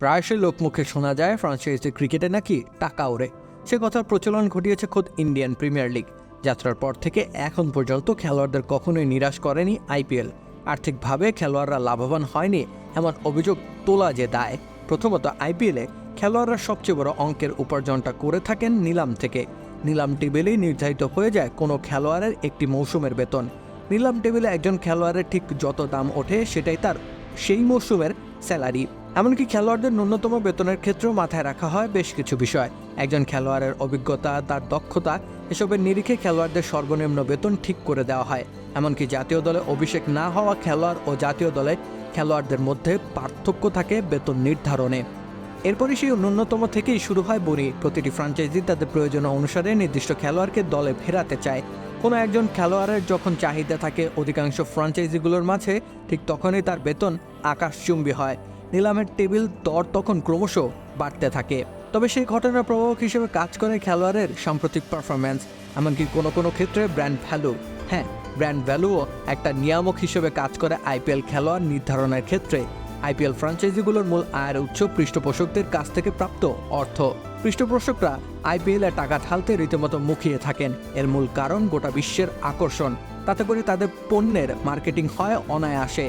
প্রায়শই লোকমুখে শোনা যায়, ফ্রাঞ্চাইজি ক্রিকেটে নাকি টাকা ওড়ে। সে কথার প্রচলন ঘটিয়েছে খোদ ইন্ডিয়ান প্রিমিয়ার লিগ। যাত্রার পর থেকে এখন পর্যন্ত খেলোয়াড়দের কখনোই নিরাশ করেনি আইপিএল। আর্থিকভাবে খেলোয়াড়রা লাভবান হয়নি এমন অভিযোগ তোলা যে দায়। প্রথমত, আইপিএলে খেলোয়াড়রা সবচেয়ে বড় অঙ্কের উপার্জনটা করে থাকেন নিলাম থেকে। নিলাম টেবিলেই নির্ধারিত হয়ে যায় কোনো খেলোয়াড়ের একটি মৌসুমের বেতন। নিলাম টেবিলে একজন খেলোয়াড়ের ঠিক যত দাম ওঠে সেটাই তার সেই মৌসুমের স্যালারি। এমনকি খেলোয়াড়দের ন্যূনতম বেতনের ক্ষেত্রেও মাথায় রাখা হয় বেশ কিছু বিষয়। একজন খেলোয়াড়ের অভিজ্ঞতা, তার দক্ষতা, এসবের নিরিখে খেলোয়াড়দের সর্বনিম্ন বেতন ঠিক করে দেওয়া হয়। এমনকি জাতীয় দলে অভিষেক না হওয়া খেলোয়াড় ও জাতীয় দলে খেলোয়াড়দের মধ্যে পার্থক্য থাকে বেতন নির্ধারণে। এরপরই সেই ন্যূনতম থেকেই শুরু হয় বনি প্রতিটি ফ্রাঞ্চাইজি তাদের প্রয়োজন অনুসারে নির্দিষ্ট খেলোয়াড়কে দলে ফেরাতে চায়। কোনো একজন খেলোয়াড়ের যখন চাহিদা থাকে, অধিকাংশ ফ্রাঞ্চাইজিগুলোর মাঝে ঠিক তখনই তার বেতন আকাশচুম্বী হয়। নিলামের টেবিল দর তখন ক্রমশ বাড়তে থাকে। তবে সেই ঘটনার প্রভাবক হিসেবে কাজ করে খেলোয়াড়ের সাম্প্রতিক পারফরম্যান্স এমনকি কোনো কোনো ক্ষেত্রে ব্র্যান্ড ভ্যালু হ্যাঁ ব্র্যান্ড ভ্যালুও একটা নিয়ামক হিসেবে কাজ করে আইপিএল খেলোয়াড় নির্ধারণের ক্ষেত্রে। আইপিএল ফ্র্যাঞ্চাইজিগুলোর মূল আয়ের উৎস পৃষ্ঠপোষকদের কাছ থেকে প্রাপ্ত অর্থ। পৃষ্ঠপোষকরা আইপিএলে টাকা ঢালতে রীতিমতো মুখিয়ে থাকেন। এর মূল কারণ গোটা বিশ্বের আকর্ষণ। তাতে করে তাদের পণ্যের মার্কেটিং হয় অনায়াসে।